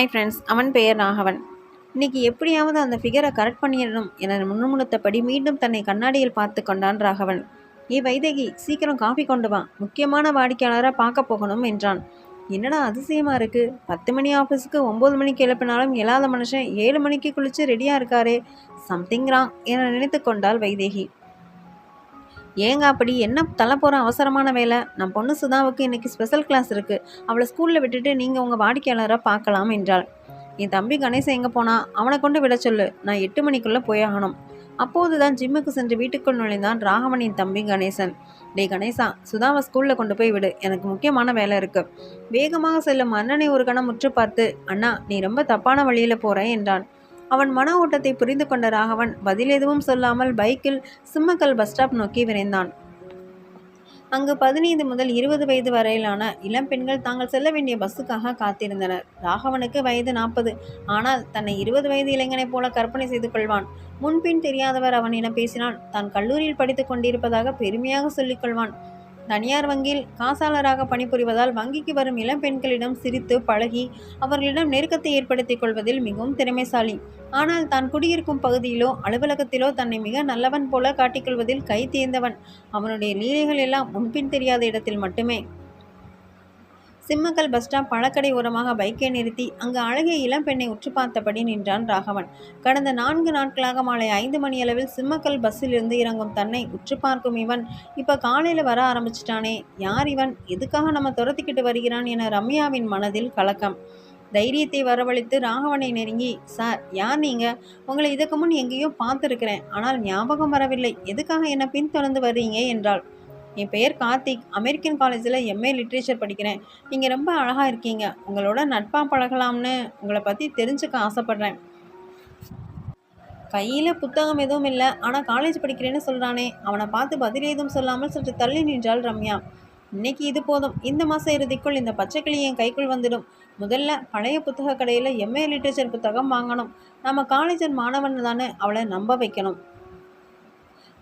Hi friends அவன் பெயர் ராகவன் இன்னைக்கு எப்படியாவது அந்த ஃபிகரை கரெக்ட் பண்ணிடணும் என முன்னுமுழுத்தபடி மீண்டும் தன்னை கண்ணாடியில் பார்த்து கொண்டான் ராகவன். ஏ வைதகி சீக்கிரம் காஃபி கொண்டு வா. முக்கியமான வாடிக்கையாளராக பார்க்க போகணும் என்றான். என்னடா அதிசயமாக இருக்குது பத்து மணி ஆஃபீஸுக்கு ஒம்பது மணிக்கு எழுப்பினாலும் எழாத மனுஷன் ஏழு மணிக்கு குளித்து ரெடியாக இருக்காரே. சம்திங் ராங் என நினைத்து கொண்டாள் வைதேகி. ஏங்க அப்படி? என்ன தலை போகிற அவசரமான வேலை? நம் பொண்ணு சுதாவுக்கு இன்னைக்கு ஸ்பெஷல் கிளாஸ் இருக்குது அவளை ஸ்கூலில் விட்டுட்டு நீங்கள் உங்கள் வாடிக்கையாளராக பார்க்கலாம் என்றாள். என் தம்பி கணேசன் எங்கே போனால் அவனை கொண்டு விட சொல்லு. நான் எட்டு மணிக்குள்ளே போயாகணும் அப்போது தான் ஜிம்முக்கு சென்று வீட்டுக்குள் நுழைந்தான் ராகவனின் தம்பி கணேசன். டே கணேசா சுதாவை ஸ்கூலில் கொண்டு போய் விடு. எனக்கு முக்கியமான வேலை இருக்குது வேகமாக செல்லும் அண்ணனை ஒரு கணம் முற்று பார்த்து அண்ணா நீ ரொம்ப தப்பான வழியில் போகிறேன் என்றான். அவன் மன ஓட்டத்தை புரிந்து கொண்ட ராகவன் பதில் எதுவும் சொல்லாமல் பைக்கில் சிம்மக்கல் பஸ் ஸ்டாப் நோக்கி விரைந்தான். அங்கு பதினைந்து முதல் இருபது வயது வரையிலான இளம் பெண்கள் தாங்கள் செல்ல வேண்டிய பஸ்ஸுக்காக காத்திருந்தனர். ராகவனுக்கு வயது நாற்பது. ஆனால் தன்னை இருபது வயது இளைஞனைப் போல கற்பனை செய்து கொள்வான். முன்பின் தெரியாதவர் அவனிடம் பேசினான். தான் கல்லூரியில் படித்துக் கொண்டிருப்பதாக பெருமையாக சொல்லிக் கொள்வான். தனியார் வங்கியில் காசாளராக பணிபுரிவதால் வங்கிக்கு வரும் இளம் பெண்களிடம் சிரித்து பழகி அவர்களிடம் நெருக்கத்தை ஏற்படுத்திக் கொள்வதில் மிகவும் திறமைசாலி. ஆனால் தான் குடியிருக்கும் பகுதியிலோ அலுவலகத்திலோ தன்னை மிக நல்லவன் போல காட்டிக்கொள்வதில் கை தேர்ந்தவன் அவனுடைய லீலைகள் எல்லாம் முன்பின் தெரியாத இடத்தில் மட்டுமே. சிம்மக்கல் பஸ் ஸ்டாப் பழக்கடை ஓரமாக பைக்கை நிறுத்தி அங்கு அழகிய இளம்பெண்ணை உற்று பார்த்தபடி நின்றான் ராகவன். கடந்த நான்கு நாட்களாக மாலை ஐந்து மணியளவில் சிம்மக்கல் பஸ்ஸில் இருந்து இறங்கும் தன்னை உற்று பார்க்கும் இவன். இப்போ காலையில் வர ஆரம்பிச்சிட்டானே யார் இவன்? எதுக்காக நம்ம துரத்திக்கிட்டு வருகிறான் என ரம்யாவின் மனதில் கலக்கம். தைரியத்தை வரவழைத்து ராகவனை நெருங்கி சார் யார் நீங்கள் உங்களை இதுக்கு முன் எங்கேயோ பார்த்துருக்கிறேன். ஆனால் ஞாபகம் வரவில்லை. எதுக்காக என்னை பின்தொடர்ந்து வர்றீங்க? என்றாள். என் பெயர் கார்த்திக். அமெரிக்கன் காலேஜில் எம்ஏ லிட்ரேச்சர் படிக்கிறேன். நீங்கள் ரொம்ப அழகாக இருக்கீங்க. உங்களோட நட்பாக பழகலாம்னு உங்களை பற்றி தெரிஞ்சுக்க ஆசைப்பட்றேன். கையில் புத்தகம் எதுவும் இல்லை. ஆனால் காலேஜ் படிக்கிறேன்னு சொல்கிறானே அவனை பார்த்து பதில் எதுவும் சொல்லாமல் சற்று தள்ளி நின்றாள் ரம்யா. இன்னைக்கு இது போதும். இந்த மாத இறுதிக்குள் இந்த பச்சைக்கிளி என் கைக்குள் வந்துடும். முதல்ல பழைய புத்தக கடையில் எம்ஏ லிட்ரேச்சர் புத்தகம் வாங்கணும். நம்ம காலேஜர் மாணவன் தானே. அவளை நம்ப வைக்கணும்.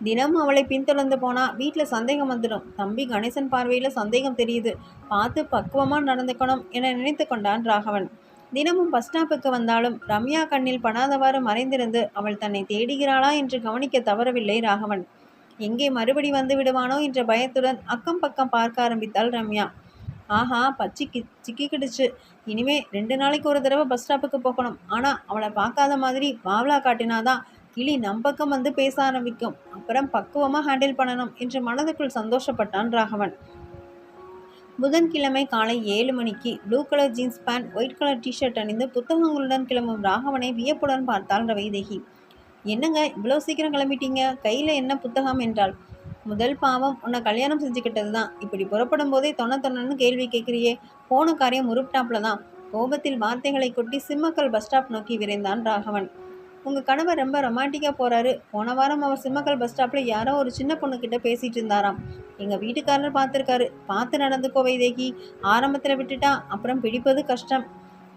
தினமும் அவளை பின்தொடர்ந்து போனா வீட்டில் சந்தேகம் வந்துடும். தம்பி கணேசன் பார்வையில் சந்தேகம் தெரியுது. பார்த்து பக்குவமாக நடந்துக்கணும் என நினைத்து கொண்டான் ராகவன். தினமும் பஸ் ஸ்டாப்புக்கு வந்தாலும் ரம்யா கண்ணில் படாதவாறு மறைந்திருந்து அவள் தன்னை தேடுகிறாளா என்று கவனிக்க தவறவில்லை ராகவன். எங்கே மறுபடி வந்து விடுவானோ என்ற பயத்துடன் அக்கம் பக்கம் பார்க்க ஆரம்பித்தாள் ரம்யா. ஆஹா பச்சிக்கு சிக்கிக்கிடுச்சு. இனிமே ரெண்டு நாளைக்கு ஒரு தடவை பஸ் ஸ்டாப்புக்கு போகணும். ஆனால் அவளை பார்க்காத மாதிரி பாவ்லா காட்டினாதான் கிளி நம்பக்கம் வந்து பேச ஆரம்பிக்கும். அப்புறம் பக்குவமாக ஹேண்டில் பண்ணணும் என்று மனதுக்குள் சந்தோஷப்பட்டான் ராகவன். புதன்கிழமை காலை ஏழு மணிக்கு blue colour jeans pant white colour T-shirt அணிந்து புத்தகங்களுடன் கிளம்பும் ராகவனை வியப்புடன் பார்த்தாள் ரவைதேகி. என்னங்க இவ்வளோ சீக்கிரம் கிளம்பிட்டீங்க? கையில் என்ன புத்தகம்? என்றால் முதல் பாவம் உன்னை கல்யாணம் செஞ்சுக்கிட்டது தான் இப்படி புறப்படும் போதே தொண தொண்ணன்னு கேள்வி கேட்குறியே. போன காரியம் உருப்டாப்பில் தான் கோபத்தில் வார்த்தைகளை கொட்டி சிம்மக்கல் பஸ் ஸ்டாப் நோக்கி விரைந்தான் ராகவன். உங்கள் கணவர் ரொம்ப ரொமான்டிக்காக போகிறாரு போன வாரம் அவர் சிம்மக்கல் பஸ் ஸ்டாப்பில் யாரோ ஒரு சின்ன பொண்ணுக்கிட்ட பேசிகிட்டு இருந்தாராம். எங்கள் வீட்டுக்காரர் பார்த்துருக்காரு. பார்த்து நடந்துக்கோ வைதேகி ஆரம்பத்தில் விட்டுட்டா அப்புறம் பிடிப்பது கஷ்டம்.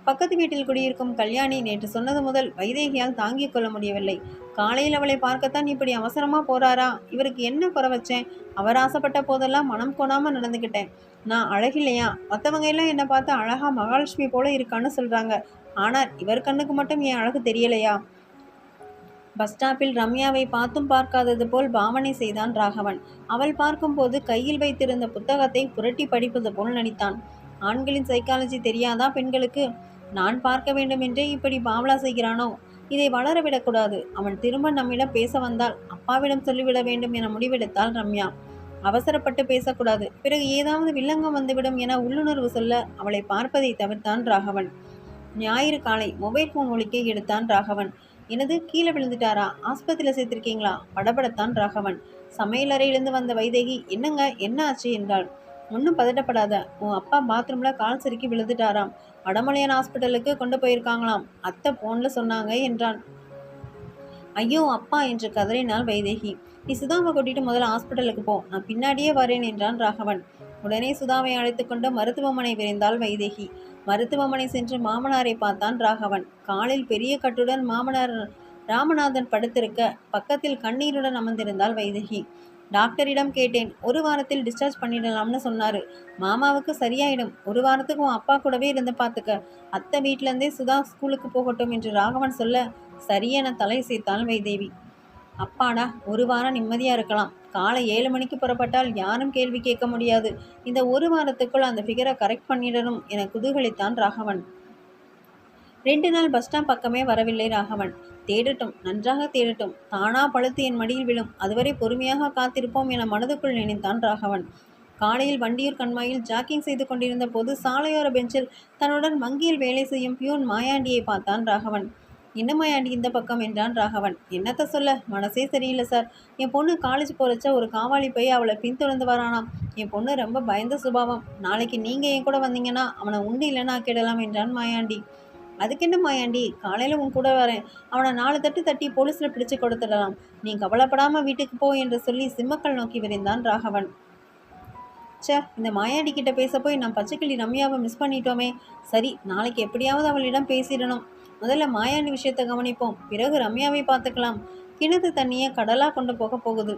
பக்கத்து வீட்டில் குடியிருக்கும் கல்யாணி நேற்று சொன்னது முதல் வைதேகியால் தாங்கிக் கொள்ள முடியவில்லை. காலையில் அவளை பார்க்கத்தான் இப்படி அவசரமாக போறாரா? இவருக்கு என்ன குறை வச்சேன்? அவர் ஆசைப்பட்ட போதெல்லாம் மனம் கொணாமல் நடந்துக்கிட்டேன் நான் அழகில்லையா? மற்றவங்க எல்லாம் என்னை பார்த்து அழகா மகாலட்சுமி போல இருக்கான்னு சொல்கிறாங்க ஆனால் இவர் கண்ணுக்கு மட்டும் என் அழகு தெரியலையா? பஸ் ஸ்டாப்பில் ரம்யாவை பார்த்தும் பார்க்காதது போல் பாவனை செய்தான் ராகவன். அவள் பார்க்கும்போது கையில் வைத்திருந்த புத்தகத்தை புரட்டி படிப்பது போல் நடித்தான். ஆண்களின் சைக்காலஜி தெரியாதா பெண்களுக்கு? நான் பார்க்க வேண்டுமென்றே இப்படி பாவலா செய்கிறானோ? இதை வளரவிடக்கூடாது அவன் திரும்ப நம்மிடம் பேச வந்தால் அப்பாவிடம் சொல்லிவிட வேண்டும் என முடிவெடுத்தாள் ரம்யா. அவசரப்பட்டு பேசக்கூடாது. பிறகு ஏதாவது வில்லங்கம் வந்துவிடும் என உள்ளுணர்வு சொல்ல அவளை பார்ப்பதை தவிர்த்தான் ராகவன். ஞாயிறு காலை மொபைல் ஃபோன் ஒலிக்க எடுத்தான் ராகவன். எனது கீழே விழுந்துட்டாரா? ஆஸ்பத்திரியில் சேர்த்திருக்கீங்களா? படபடத்தான் ராகவன். சமையலறையிலிருந்து வந்த வைதேகி என்னங்க என்ன ஆச்சு? என்றாள். ஒன்றும் பதட்டப்படாத. உன் அப்பா பாத்ரூமில் கால் செருக்கி விழுந்துட்டாராம். வடமலையான் ஹாஸ்பிட்டலுக்கு கொண்டு போயிருக்காங்களாம். அத்தை ஃபோனில் சொன்னாங்க என்றான். ஐயோ அப்பா என்று கதறினாள் வைதேகி. நீ சுதாவை கூட்டிட்டு முதல்ல ஹாஸ்பிட்டலுக்கு போ. நான் பின்னாடியே வரேன் என்றான் ராகவன். உடனே சுதாவை அழைத்து கொண்டு மருத்துவமனை விரைந்தாள் வைதேகி. மருத்துவமனை சென்று மாமனாரை பார்த்தான் ராகவன். காலில் பெரிய கட்டுடன் மாமனார் ராமநாதன் படுத்திருக்க பக்கத்தில் கண்ணீருடன் அமர்ந்திருந்தாள் வைதகி. டாக்டரிடம் கேட்டேன் ஒரு வாரத்தில் டிஸ்சார்ஜ் பண்ணிடலாம்னு சொன்னாரு. மாமாவுக்கு சரியாயிடும். ஒரு வாரத்துக்கு உன் அப்பா கூடவே இருந்து பார்த்துக்க அத்தை வீட்டிலேருந்தே சுதா ஸ்கூலுக்கு போகட்டும் என்று ராகவன் சொல்ல சரியென தலை சேர்த்தாள் வைதேவி. அப்பாடா ஒரு வாரம் நிம்மதியாக இருக்கலாம். காலை ஏழு மணிக்கு புறப்பட்டால் யாரும் கேள்வி கேட்க முடியாது. இந்த ஒரு வாரத்துக்குள் அந்த ஃபிகரை கரெக்ட் பண்ணிடணும் என குதூகலித்தான் ராகவன். ரெண்டு நாள் பஸ் ஸ்டாண்ட் பக்கமே வரவில்லை ராகவன். தேடட்டும் நன்றாக தேடட்டும். தானா பழுத்து என் மடியில் விழும். அதுவரை பொறுமையாக காத்திருப்போம் என மனதுக்குள் நினைத்தான் ராகவன். காலையில் வண்டியூர் கண்மாயில் ஜாக்கிங் செய்து கொண்டிருந்த போது சாலையோர பெஞ்சில் தன்னுடன் வங்கியில் வேலை செய்யும் பியூன் மாயாண்டியை பார்த்தான் ராகவன். என்ன மாயாண்டி இந்த பக்கம் என்றான் ராகவன். என்னத்த சொல்ல? மனசே சரியில்லை சார். என் பொண்ணு காலேஜ் போகிறச்ச ஒரு காவாலி போய் அவளை பின்தொடர்ந்து வரானாம். என் பொண்ணு ரொம்ப பயந்த சுபாவம். நாளைக்கு நீங்கள் என் கூட வந்தீங்கன்னா அவனை உண்டு இல்லைன்னா கேடலாம் என்றான் மாயாண்டி. அதுக்கு என்ன மாயாண்டி? காலையில் உன் கூட வரேன். அவனை நாலு தட்டு தட்டி போலீஸில் பிடிச்சு கொடுத்துடலாம். நீ கவலைப்படாமல் வீட்டுக்கு போ என்று சொல்லி சிம்மக்கள் நோக்கி விரைந்தான் ராகவன். ச்சே இந்த மாயாண்டி கிட்ட பேச போய் நான் பச்சைக்கிளி ரம்யாவை மிஸ் பண்ணிட்டோமே. சரி நாளைக்கு எப்படியாவது அவளிடம் பேசிடணும். முதல்ல மாயாண்டி விஷயத்தை கவனிப்போம். பிறகு ரம்யாவை பார்த்துக்கலாம். கிணத்து தண்ணியை கடலாக கொண்டு போக போகுது.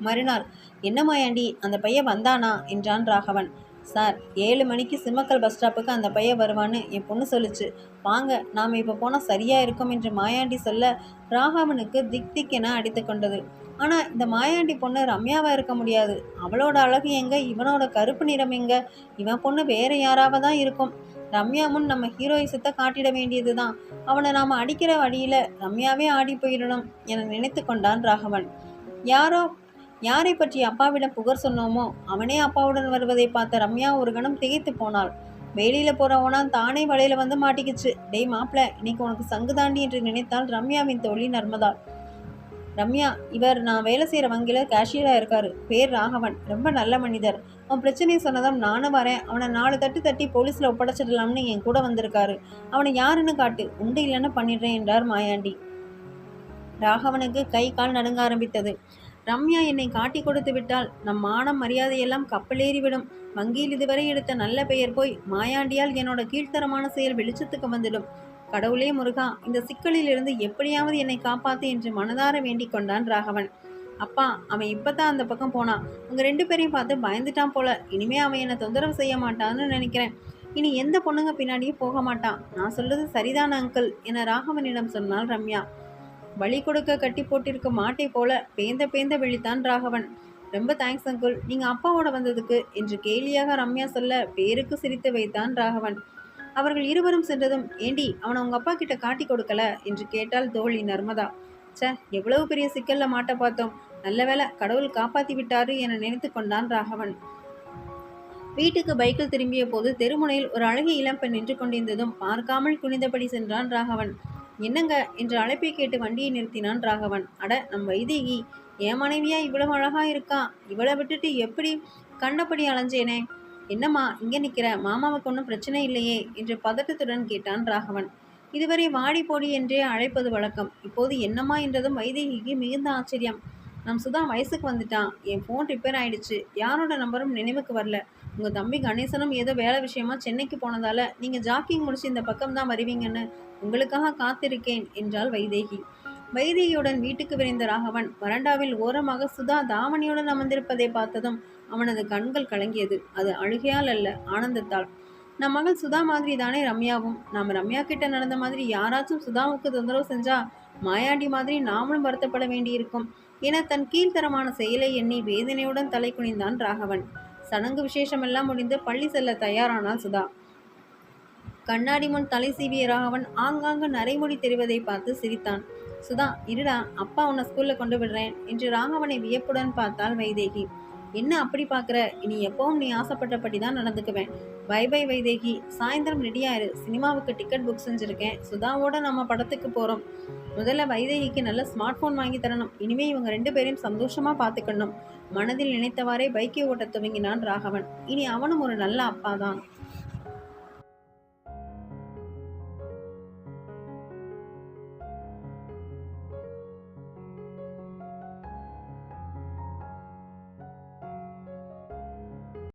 மறுநாள் என்ன மாயாண்டி அந்த பையன் வந்தானா? என்றான் ராகவன். சார் ஏழு மணிக்கு சிம்மக்கல் பஸ் ஸ்டாப்புக்கு அந்த பையன் வருவான்னு என் பொண்ணு சொல்லுச்சு. வாங்க நாம் இப்போ போனால் சரியாக இருக்கும் என்று மாயாண்டி சொல்ல ராகவனுக்கு திக் திக் என அடித்து கொண்டது. ஆனால் இந்த மாயாண்டி பொண்ணு ரம்யாவாக இருக்க முடியாது. அவளோட அழகு எங்க? இவனோட கருப்பு நிறம் எங்க? இவன் பொண்ணு வேறு யாராவது தான் இருக்கும்? ரம்யா முன் நம்ம ஹீரோயிசத்தை காட்டிட வேண்டியது தான் அவனை நாம் அடிக்கிற வழியில் ரம்யாவே ஆடி போயிடணும் என நினைத்து கொண்டான் ராகவன். யாரோ யாரை பற்றி அப்பாவிடம் புகர் சொன்னோமோ அவனே அப்பாவுடன் வருவதை பார்த்த ரம்யா ஒரு கணம் திகைத்து போனாள். வேலியில் போகிறவனா தானே வலையில் வந்து மாட்டிக்கிச்சு. டேய் மாப்பிள இன்னைக்கு உனக்கு சங்கு தாண்டி என்று நினைத்தால் ரம்யாவின் தோழி நர்மதா. ரம்யா இவர் நான் வேலை செய்கிற வங்கியில் கேஷியராக இருக்காரு. பேர் ராகவன். ரொம்ப நல்ல மனிதர். அவன் பிரச்சனையை சொன்னதும் நானும் வரேன். அவனை நாலு தட்டு தட்டி போலீஸில் ஒப்படைச்சிடலாம்னு என் கூட வந்திருக்காரு. அவனை யாருன்னு காட்டு. உண்டு இல்லைன்னு பண்ணிடுறேன் என்றார் மாயாண்டி. ராகவனுக்கு கை கால் நடுங்க ஆரம்பித்தது. ரம்யா என்னை காட்டி கொடுத்து விட்டால் நம் மானம் மரியாதையெல்லாம் கப்பலேறிவிடும். வங்கியில் இதுவரை எடுத்த நல்ல பெயர் போய் மாயாண்டியால் என்னோட கீழ்த்தரமான செயல் வெளிச்சத்துக்கு வந்துடும். கடவுளே முருகா இந்த சிக்கலில் இருந்து எப்படியாவது என்னை காப்பாத்து என்று மனதார வேண்டிக் கொண்டான் ராகவன். அப்பா அவன் இப்போ தான் அந்த பக்கம் போனான் உங்கள் ரெண்டு பேரையும் பார்த்து பயந்துட்டான் போல. இனிமேல் அவன் என்னை தொந்தரவு செய்ய மாட்டான்னு நினைக்கிறேன். இனி எந்த பொண்ணுங்க பின்னாடியும் போக மாட்டான். நான் சொல்கிறது சரிதான் அங்கிள் என ராகவனிடம் சொன்னாள் ரம்யா. வழி கொடுக்க கட்டி போட்டிருக்கும் மாட்டை போல. பேந்த பேந்த விழித்தான் ராகவன். ரொம்ப தேங்க்ஸ் அங்குள் நீங்கள் அப்பாவோட வந்ததுக்கு என்று கேலியாக ரம்யா சொல்ல பேருக்கு சிரித்து வைத்தான் ராகவன். அவர்கள் இருவரும் சென்றதும் ஏண்டி அவனை உங்கள் அப்பா கிட்ட காட்டி கொடுக்கல? என்று கேட்டால் தோழி நர்மதா. ச்சே எவ்வளவு பெரிய சிக்கலில் மாட்ட பார்த்தோம். நல்ல வேலை கடவுள் காப்பாத்தி விட்டாரு என நினைத்து கொண்டான் ராகவன். வீட்டுக்கு பைக்கில் திரும்பிய போது தெருமுனையில் ஒரு அழகிய இளம்பெண் நின்று கொண்டிருந்ததும் பார்க்காமல் குனிந்தபடி சென்றான் ராகவன். என்னங்க? என்று அழைப்பை கேட்டு வண்டியை நிறுத்தினான் ராகவன். அட நம் வைதேகி என் மனைவியா இவ்வளவு அழகா இருக்கா? இவளை விட்டுட்டு எப்படி கண்டபடி அலைஞ்சேனே? என்னம்மா இங்கே நிற்கிற மாமாவுக்கு ஒன்றும் பிரச்சனை இல்லையே? என்று பதட்டத்துடன் கேட்டான் ராகவன். இதுவரை வாடி போடி என்றே அழைப்பது வழக்கம். இப்போது என்னம்மா என்றதும் வைதேகிக்கு மிகுந்த ஆச்சரியம். நம் சுதா வயசுக்கு வந்துட்டான். என் ஃபோன் ரிப்பேர் ஆயிடுச்சு. யாரோட நம்பரும் நினைவுக்கு வரல. உங்கள் தம்பி கணேசனும் ஏதோ வேலை விஷயமா சென்னைக்கு போனதால நீங்கள் ஜாக்கிங் முடிச்சு இந்த பக்கம் தான் வருவீங்கன்னு உங்களுக்காக காத்திருக்கேன் என்றாள் வைதேகி. வைதேகியுடன் வீட்டுக்கு விரைந்த ராகவன் வராண்டாவில் ஓரமாக சுதா தாவணியுடன் அமர்ந்திருப்பதை பார்த்ததும் அவனது கண்கள் கலங்கியது. அது அழுகையால் அல்ல ஆனந்தத்தால். நம் மகள் சுதா மாதிரி தானே ரம்யாவும். நாம் ரம்யா கிட்ட நடந்த மாதிரி யாராச்சும் சுதாவுக்கு தொந்தரவு செஞ்சா மாயாண்டி மாதிரி நாமளும் வருத்தப்பட வேண்டியிருக்கும். என தன் கீழ்த்தரமான செயலை எண்ணி வேதனையுடன் தலை குனிந்தான் ராகவன். சடங்கு விசேஷமெல்லாம் முடிந்து பள்ளி செல்ல தயாரானாள் சுதா. கண்ணாடி முன் தலை சீவிய ராகவன் ஆங்காங்கு நரைமுடி தெரிவதை பார்த்து சிரித்தான். சுதா இருடா அப்பா உன்னை ஸ்கூல்ல கொண்டு விடுறேன் என்று ராகவனை வியப்புடன் பார்த்தாள் வைதேகி. என்ன அப்படி பார்க்குற? இனி எப்பவும் நீ ஆசைப்பட்டபடி தான் நடந்துக்குவேன். By by Vaidehi. சாயந்தரம் ரெடியாயிரு சினிமாவுக்கு டிக்கெட் புக் செஞ்சுருக்கேன். சுதாவோட நம்ம படத்துக்கு போகிறோம் முதல்ல வைதேகிக்கு நல்ல ஸ்மார்ட் ஃபோன் வாங்கி தரணும். இனிமே இவங்க ரெண்டு பேரையும் சந்தோஷமாக பார்த்துக்கணும் மனதில் நினைத்தவாறே பைக்கை ஓட்ட துவங்கினான் ராகவன். இனி அவனும் ஒரு நல்ல அப்பா தான்